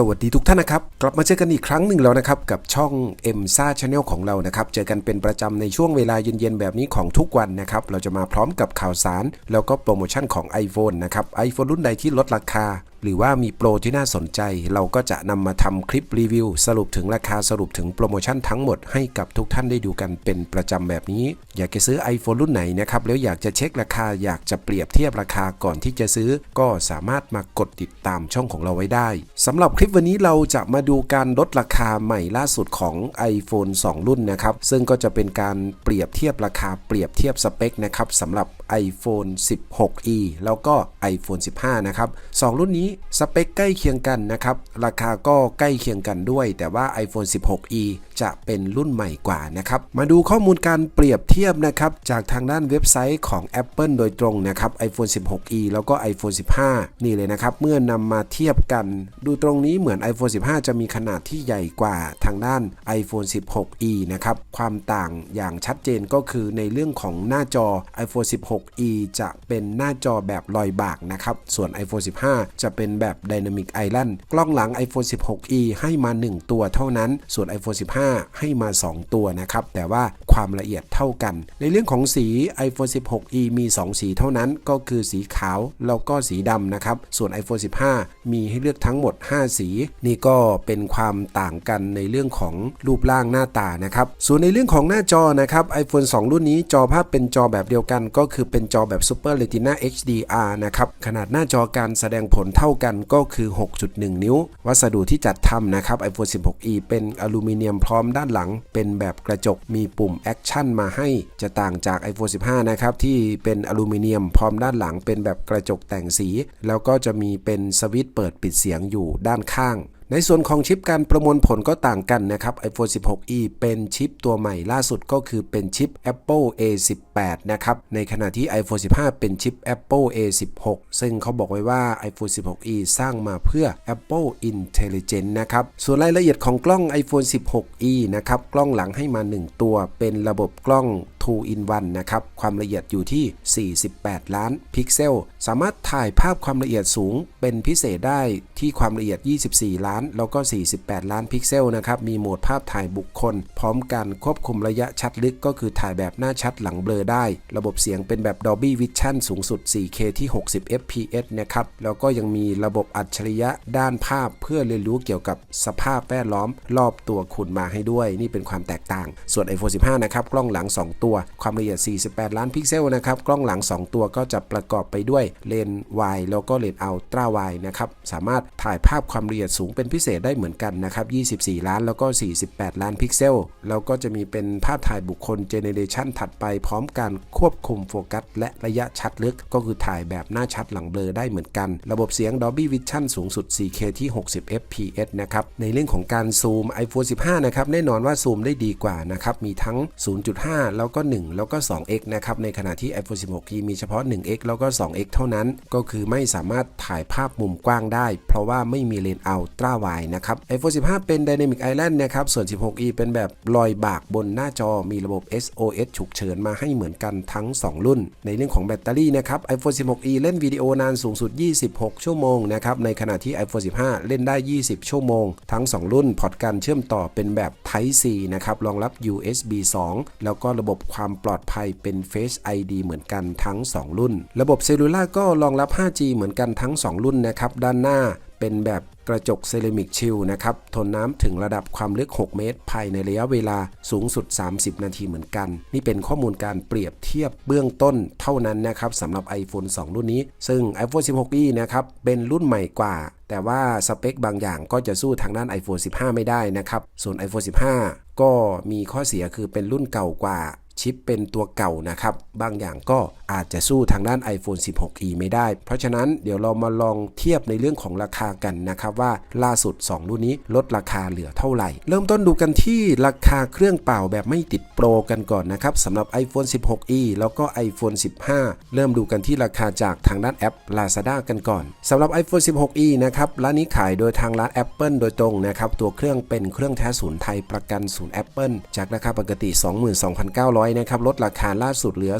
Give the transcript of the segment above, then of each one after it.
สวัสดีทุกท่านนะครับ กลับมาเจอกันอีกครั้งหนึ่งแล้วนะครับ กับช่อง m s a Channel ของเรานะครับ เจอกันเป็นประจำในช่วงเวลาเย็นๆ แบบนี้ของทุกวันนะครับ เราจะมาพร้อมกับข่าวสาร แล้วก็โปรโมชั่นของ iPhone นะครับ iPhone รุ่นใดที่ลดราคาหรือว่ามีโปรที่น่าสนใจ เราก็จะนำมาทำคลิปรีวิว สรุปถึงราคาสรุปถึงโปรโมชั่นทั้งหมดให้กับทุกท่านได้ดูกันเป็นประจำแบบนี้ อยากจะซื้อ iPhone รุ่นไหนนะครับ แล้วอยากจะเช็คราคาอยากจะเปรียบเทียบราคาก่อนที่จะซื้อ ก็สามารถมากดติดตามช่องของเราไว้ได้สำหรับคลิปวันนี้เราจะมาดูการลดราคาใหม่ล่าสุดของ iPhone 2 รุ่นนะครับซึ่งก็จะเป็นการเปรียบเทียบราคาเปรียบเทียบสเปคนะครับสำหรับ iPhone 16e แล้วก็ iPhone 15 นะครับสองรุ่นนี้สเปคใกล้เคียงกันนะครับ ราคาก็ใกล้เคียงกันด้วย แต่ว่า iPhone 16e จะเป็นรุ่นใหม่กว่านะครับ มาดูข้อมูลการเปรียบเทียบนะครับ จากทางด้านเว็บไซต์ของ Apple โดยตรงนะครับ iPhone 16e แล้วก็ iPhone 15 นี่เลยนะครับ เมื่อนำมาเทียบกัน ดูตรงนี้เหมือน iPhone 15 จะมีขนาดที่ใหญ่กว่าทางด้าน iPhone 16e นะครับ ความต่างอย่างชัดเจนก็คือในเรื่องของหน้าจอ iPhone 16e จะเป็นหน้าจอแบบลอยบากนะครับ ส่วน iPhone 15 จะเป็นแบบ Dynamic Island กล้องหลัง iPhone 16e ให้มา 1 ตัวเท่านั้น ส่วน iPhone 15 ให้มา 2 ตัวนะครับ แต่ว่าความละเอียดเท่ากัน ในเรื่องของสี iPhone 16e มี 2 สีเท่านั้น ก็คือสีขาวแล้วก็สีดำนะครับ ส่วน iPhone 15 มีให้เลือกทั้งหมด 5 สี นี่ก็เป็นความต่างกันในเรื่องของรูปร่างหน้าตานะครับ ส่วนในเรื่องของหน้าจอนะครับ iPhone 2 รุ่นนี้จอภาพเป็นจอแบบเดียวกัน ก็คือเป็นจอแบบ Super Retina HDR นะครับ ขนาดหน้าจอการแสดงผลเท่ากันก็คือ 6.1 นิ้ว วัสดุที่จัดทำนะครับ iPhone 16e เป็นอลูมิเนียมพร้อมด้านหลัง เป็นแบบกระจกมีปุ่มแอคชั่นมาให้จะต่างจาก iPhone 15 นะครับ ที่เป็นอลูมิเนียมพร้อมด้านหลัง เป็นแบบกระจกแต่งสี แล้วก็จะมีเป็นสวิตช์เปิดปิดเสียงอยู่ด้านข้าง ในส่วนของชิปการประมวลผลก็ต่างกันนะครับ iPhone 16e เป็นชิปตัวใหม่ล่าสุดก็คือเป็นชิป Apple A18 นะครับ ในขณะที่ iPhone 15 เป็นชิป Apple A16 ซึ่งเขาบอกไว้ว่า iPhone 16e สร้างมาเพื่อ Apple Intelligence นะครับ ส่วนรายละเอียดของกล้อง iPhone 16e นะครับ กล้องหลังให้มา 1 ตัว เป็นระบบกล้อง 2 in 1 นะครับ ความละเอียดอยู่ที่ 48 ล้านพิกเซล สามารถถ่ายภาพความละเอียดสูงเป็นพิเศษได้ที่ความละเอียด 24 ล้าน แล้วก็ 48 ล้านพิกเซลนะครับ มีโหมดภาพถ่ายบุคคล พร้อมกันควบคุมระยะชัดลึกก็คือถ่ายแบบหน้าชัดหลังเบลอได้ ระบบเสียงเป็นแบบ Dolby Vision สูงสุด 4K ที่ 60 fps นะครับ แล้วก็ยังมีระบบอัจฉริยะด้านภาพเพื่อเรียนรู้เกี่ยวกับสภาพแวดล้อมรอบตัวคุณมาให้ด้วย นี่เป็นความแตกต่าง ส่วน iPhone 15 นะครับ กล้องหลัง 2 ตัวความละเอียด 48 ล้านพิกเซลนะครับ กล้องหลัง 2 ตัวก็จะประกอบไปด้วยเลนส์วายแล้วก็เลนส์อัลตร้าวายนะครับ สามารถถ่ายภาพความละเอียดสูงเป็นพิเศษได้เหมือนกันนะครับ 24 ล้านแล้วก็ 48 ล้านพิกเซล แล้วก็จะมีเป็นภาพถ่ายบุคคลเจเนเรชันถัดไปพร้อมการควบคุมโฟกัสและระยะชัดลึก ก็คือถ่ายแบบหน้าชัดหลังเบลอได้เหมือนกัน ระบบเสียง Dolby Vision สูงสุด 4K ที่ 60 fps นะครับ ในเรื่องของการซูม iPhone 15 นะครับ แน่นอนว่าซูมได้ดีกว่านะครับ มีทั้ง 0.5 แล้วก็1 แล้วก็ 2x นะครับ ในขณะที่ iPhone 16มีเฉพาะ 1x แล้วก็ 2x เท่านั้น ก็คือไม่สามารถถ่ายภาพมุมกว้างได้ เพราะว่าไม่มีเลนส์อัลตร้าไวนะครับ iPhone 15 เป็น Dynamic Island นะครับ ส่วน 16e เป็นแบบลอยบากบนหน้าจอ มีระบบ SOS ฉุกเฉินมาให้เหมือนกันทั้ง 2 รุ่น ในเรื่องของแบตเตอรี่นะครับ iPhone 16e เล่นวิดีโอนานสูงสุด 26 ชั่วโมงนะครับ ในขณะที่ iPhone 15 เล่นได้ 20 ชั่วโมง ทั้ง 2 รุ่นพอร์ตการเชื่อมต่อเป็นแบบ Type C นะครับ รองรับ USB 2 แล้วก็ระบบความปลอดภัยเป็น Face ID เหมือนกันทั้ง 2 รุ่น ระบบเซลลูล่าก็รองรับ 5G เหมือนกันทั้ง 2 รุ่นนะครับ ด้านหน้าเป็นแบบกระจกเซรามิกชิลนะครับ ทนน้ำถึงระดับความลึก 6 เมตร ภายในระยะเวลาสูงสุด 30 นาทีเหมือนกัน นี่เป็นข้อมูลการเปรียบเทียบเบื้องต้นเท่านั้นนะครับสำหรับ iPhone 2 รุ่นนี้ ซึ่ง iPhone 16e นะครับ เป็นรุ่นใหม่กว่า แต่ว่าสเปคบางอย่างก็จะสู้ทางด้าน iPhone 15 ไม่ได้นะครับ ส่วน iPhone 15 ก็มีข้อเสียคือเป็นรุ่นเก่ากว่า ชิปเป็นตัวเก่านะครับ บางอย่างก็อาจจะสู้ทางด้าน iPhone 16e ไม่ได้ เพราะฉะนั้นเดี๋ยวเรามาลองเทียบในเรื่องของราคากันนะครับว่าล่าสุด 2 รุ่นนี้ลดราคาเหลือเท่าไหร่ เริ่มต้นดูกันที่ราคาเครื่องเป่าแบบไม่ติดโปรกันก่อนนะครับสำหรับ iPhone 16e แล้วก็ iPhone 15 เริ่มดูกันที่ราคาจากทางด้านแอป Lazada กันก่อนสำหรับ iPhone 16e นะครับร้านนี้ขายโดยทางร้าน Apple โดยตรงนะครับตัวเครื่องเป็นเครื่องแท้ศูนย์ไทยประกันศูนย์ Apple จากราคาปกติ 22,900นะครับลดราคาล่าสุดเหลือ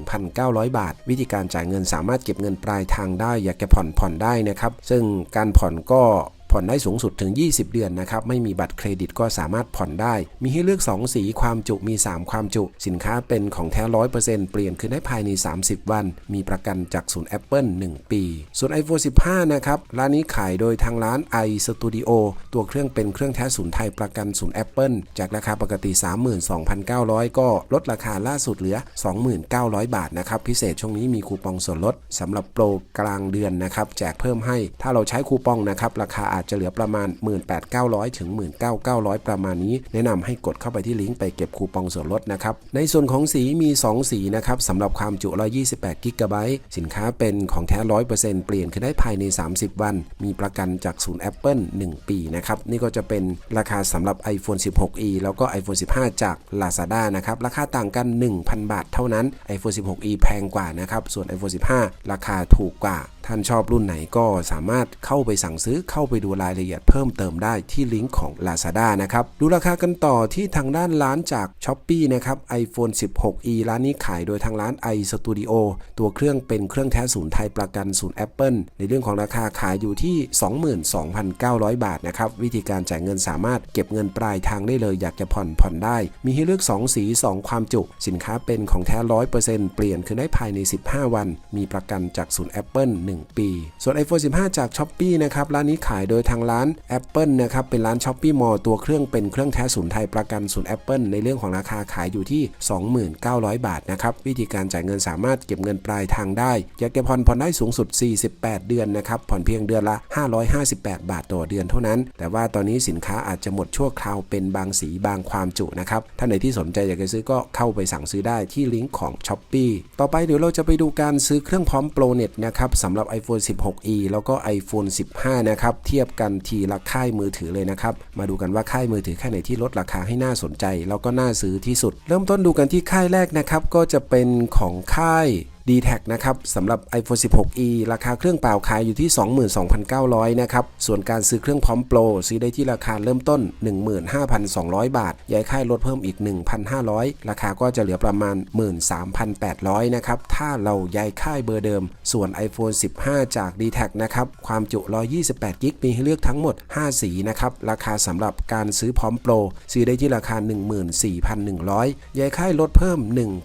21,900 บาท วิธีการจ่ายเงินสามารถเก็บเงินปลายทางได้ อยากจะผ่อนผ่อนได้นะครับ ซึ่งการผ่อนก็ ผ่อนได้สูงสุดถึง 20 เดือนนะครับ ไม่มีบัตรเครดิตก็สามารถผ่อนได้ มีให้เลือก 2 สีความจุมี 3 ความจุ สินค้าเป็นของแท้100%เปลี่ยนคืนได้ภายใน 30 วัน มีประกันจากศูนย์ Apple 1 ปี ส่วน iPhone 15 นะครับ ร้านนี้ขายโดยทางร้าน iStudio ตัวเครื่องเป็นเครื่องแท้ศูนย์ไทยประกันศูนย์ Apple จากราคาปกติ 32,900 ก็ลดราคาล่าสุดเหลือ 29,000บาทนะครับพิเศษช่วงนี้มีคูปองส่วนลดสำหรับโปรกลางเดือนนะครับแจกเพิ่มให้ถ้าเราใช้คูปองนะครับราคาอาจจะเหลือประมาณ 18,900 ถึง 19,900 ประมาณนี้ แนะนำให้กดเข้าไปที่ลิงก์ไปเก็บคูปองส่วนลดนะครับ ในส่วนของสีมี 2 สีนะครับสำหรับความจุ 128 กิกะไบต์สินค้าเป็นของแท้ 100%เปลี่ยนขึ้นได้ภายใน 30 วัน มีประกันจากศูนย์ Apple 1 ปีนะครับ นี่ก็จะเป็นราคาสำหรับ iPhone 16e แล้วก็ iPhone 15 จาก Lazada นะครับ ราคาต่างกัน 1,000 บาทเท่านั้น iPhone 16e แพงกว่านะครับ ส่วน iPhone 15 ราคาถูกกว่าท่านชอบรุ่นไหนก็สามารถเข้าไปสั่งซื้อเข้าไปดูรายละเอียดเพิ่มเติมได้ที่ลิงก์ของ Lazada นะครับ ดูราคากันต่อที่ทางด้านร้านจาก s h อ p e e นะครับ iPhone 16e ร้านนี้ขายโดยทางร้าน iStudio ตัวเครื่องเป็นเครื่องแท้ศูนย์ไทยประกันศูนย์ Apple ในเรื่องของราคาขายอยู่ที่ 22,900 บาทนะครับ วิธีการจ่ายเงินสามารถเก็บเงินปลายทางได้เลยอยากจะผ่อนผ่อนได้ มีให้เลือก 2 สี 2 ความจุ สินค้าเป็นของแท้100%เปลี่ยนคือได้ภายใน 15 วัน มีประกันจากศูนย์ Apple 1 ปี ส่วน iPhone 15 จาก s h อ p e e นะครับร้านนี้ขายโดยทางร้าน Apple นะครับเป็นร้าน s h o p e e Mall ตัวเครื่องเป็นเครื่องแท้ศูนย์ไทยประกันศูนย์ Apple ในเรื่องของราคาขายอยู่ที่ 29,000 บาทนะครับวิธีการจ่ายเงินสามารถเก็บเงินปลายทางได้อยากจะผ่อนผ่อนได้สูงสุด 48 เดือนนะครับผ่อนเพียงเดือนละ 558 บาทต่อเดือนเท่านั้น แต่ว่าตอนนี้สินค้าอาจจะหมดชั่วคราวเป็นบางสีบางความจุนะครับท่านไหนที่สนใจอยากจะซื้อก็เข้าไปสั่งซื้อได้ที่ลิงก์ของ s h อ p e e ต่อไปเดี๋ยวเราจะไปดูการซื้อเครื่องพร้อมโปรเน็ตนะครับสำหรับ iPhone 16e แล้วก็ iPhone 15 นะครับ เทียบกันทีละค่ายมือถือเลยนะครับ มาดูกันว่าค่ายมือถือค่ายไหนที่ลดราคาให้น่าสนใจ แล้วก็น่าซื้อที่สุด เริ่มต้นดูกันที่ค่ายแรกนะครับ ก็จะเป็นของค่าย d t แทนะครับสำหรับ iPhone 16e ราคาเครื่องเปล่าขายอยู่ที่ 22,900 นะครับ ส่วนการซื้อเครื่องพร้อมโปรซื้อได้ที่ราคาเริ่มต้น 15,200 บาท ย้ายค่ายลดเพิ่มอีก 1,500 ราคาก็จะเหลือประมาณ 13,800 นะครับ ถ้าเราย้ายค่ายเบอร์เดิม ส่วน iPhone 15 จาก d t แทนะครับ ความจุ 128 กิก มีให้เลือกทั้งหมด 5 สีนะครับ ราคาสำหรับการซื้อพร้อมโปรซื้อได้ที่ราคา 14,100 ย้ายค่ายลดเพิ่ม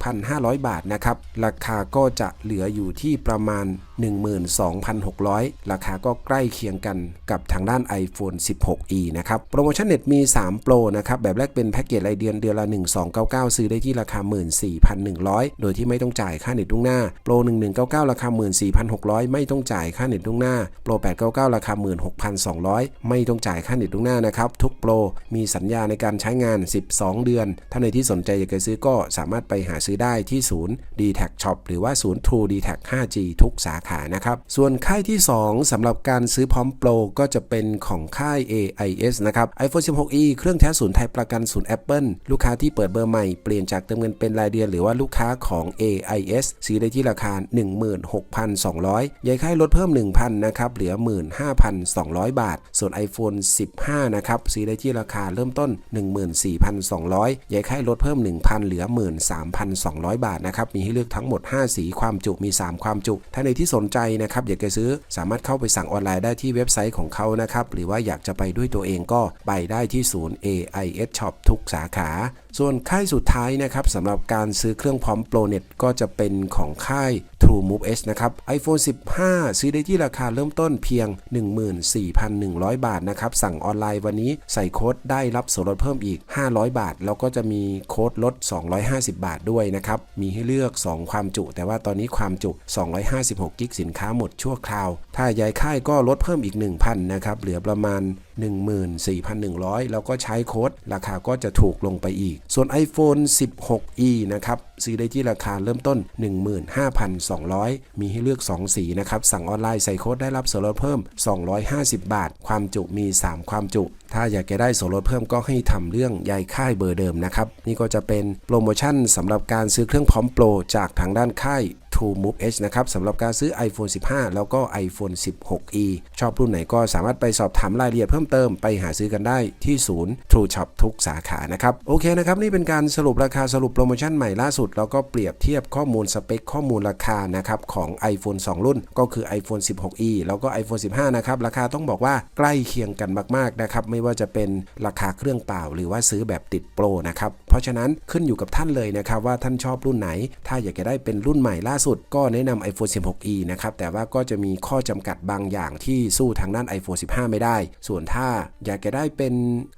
1,500 บาทนะครับ ราคาก็จะเหลืออยู่ที่ประมาณ12,600 ราคาก็ใกล้เคียงกันกับทางด้าน iPhone 16e นะครับ โปรโมชั่นเน็ตมี 3 โปรนะครับ แบบแรกเป็นแพ็กเกจรายเดือนเดือนละ 1299 ซื้อได้ที่ราคา 14,100 โดยที่ไม่ต้องจ่ายค่าเน็ตล่วงหน้า โปร 1199 ราคา 14,600 ไม่ต้องจ่ายค่าเน็ตล่วงหน้า โปร 899 ราคา 16,200 ไม่ต้องจ่ายค่าเน็ตล่วงหน้านะครับ ทุกโปรมีสัญญาในการใช้งาน 12 เดือน ถ้าในที่สนใจอยากจะซื้อก็สามารถไปหาซื้อได้ที่ศูนย์ d t a c Shop หรือว่าศูนย์ True d t a c 5G ทุกสาขานะครับ ส่วนค่ายที่ 2สำหรับการซื้อพร้อมโปรก็จะเป็นของค่าย AIS นะครับ iPhone 16e เครื่องแท้ศูนย์ไทยประกันศูนย์ Apple ลูกค้าที่เปิดเบอร์ใหม่เปลี่ยนจากเติมเงินเป็นรายเดือนหรือว่าลูกค้าของ AIS ซื้อได้ที่ราคา 16,200ยายค่ายลดเพิ่ม 1,000นะครับเหลือ 15,200 บาท ส่วน iPhone 15 นะครับซื้อได้ที่ราคาเริ่มต้น 14,200ยายค่ายลดเพิ่ม 1,000 เหลือ 13,200 บาทนะครับมีให้เลือกทั้งหมด 5 สีความจุมี 3 ความจุถ้าในที่สนใจนะครับอยากจะซื้อสามารถเข้าไปสั่งออนไลน์ได้ที่เว็บไซต์ของเขานะครับหรือว่าอยากจะไปด้วยตัวเองก็ไปได้ที่ศูนย์ AIS Shop ทุกสาขา ส่วนค่ายสุดท้ายนะครับสำหรับการซื้อเครื่องพร้อมโปรเน็ตก็จะเป็นของค่าย True Move S นะครับ iPhone 15 ซื้อได้ที่ราคาเริ่มต้นเพียง 14,100 บาทนะครับ สั่งออนไลน์วันนี้ใส่โค้ดได้รับส่วนลดเพิ่มอีก 500 บาท แล้วก็จะมีโค้ดลด 250 บาทด้วยนะครับ มีให้เลือก 2 ความจุ แต่ว่าตอนนี้ความจุ 256 กิกสินค้าหมดชั่วคราว ถ้าย้ายค่ายก็ลดเพิ่มอีก 1,000 นะครับ เหลือประมาณ14,100 แล้วก็ใช้โค้ดราคาก็จะถูกลงไปอีก ส่วน iPhone 16e นะครับซื้อได้ที่ราคาเริ่มต้น 15,200 มีให้เลือก 2 สีนะครับ สั่งออนไลน์ใส่โค้ดได้รับส่วนลดเพิ่ม 250 บาท ความจุมี 3 ความจุ ถ้าอยากจะได้ส่วนลดเพิ่มก็ให้ทำเรื่องยายค่ายเบอร์เดิมนะครับ นี่ก็จะเป็นโปรโมชั่นสำหรับการซื้อเครื่องพร้อมโปรจากทางด้านค่าย True Move Edge นะครับสำหรับการซื้อ iPhone 15 แล้วก็ iPhone 16e ชอบรุ่นไหนก็สามารถไปสอบถามรายละเอียดเพิ่มเติมไปหาซื้อกันได้ที่ศูนย์ True Shop ทุกสาขานะครับโอเคนะครับนี่เป็นการสรุปราคาสรุปโปรโมชั่นใหม่ล่าสุด แล้วก็เปรียบเทียบข้อมูลสเปคข้อมูลราคานะครับของ iPhone 2 รุ่น ก็คือ iPhone 16e แล้วก็ iPhone 15 นะครับราคาต้องบอกว่าใกล้เคียงกันมากๆนะครับไม่ว่าจะเป็นราคาเครื่องเปล่า หรือว่าซื้อแบบติดโปรนะครับเพราะฉะนั้นขึ้นอยู่กับท่านเลยนะครับว่าท่านชอบรุ่นไหน ถ้าอยากจะได้เป็นรุ่นใหม่ล่าสุดก็แนะนำ iPhone 16e นะครับแต่ว่าก็จะมีข้อจำกัดบางอย่างที่สู้ทางด้าน iPhone 15 ไม่ได้ ส่วนถ้าอยากจะได้เป็น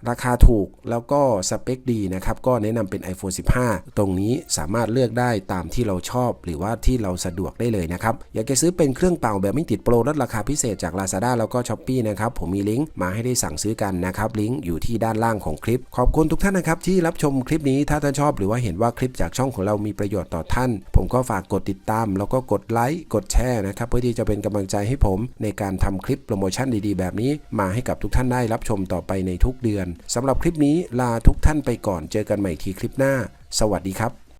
ราคาถูกแล้วก็สเปคดีนะครับก็แนะนำเป็น iPhone 15 ตรงนี้สามารถเลือกได้ตามที่เราชอบ หรือว่าที่เราสะดวกได้เลยนะครับอยากจะซื้อเป็นเครื่องเป่าแบบไม่ติดโปรลดราคาพิเศษจาก Lazada แล้วก็ Shopee นะครับผมมีลิงก์มาให้ได้สั่งซื้อกันนะครับลิงก์อยู่ที่ด้านล่างของคลิป ขอบคุณทุกท่านนะครับที่รับชมคลิปนี้ถ้าท่านชอบ หรือว่าเห็นว่าคลิปจากช่องของเรามีประโยชน์ต่อท่าน ผมก็ฝากกดติดตามแล้วก็กดไลค์กดแชร์นะครับเพื่อที่จะเป็นกำลังใจให้ผมในการทำคลิปโปรโมชั่นดีๆ แบบนี้ มาให้กับทุกท่านได้รับชมต่อไปในทุกเดือนสำหรับคลิปนี้ลาทุกท่านไปก่อนเจอกันใหม่ทีคลิปหน้า สวัสดีครับ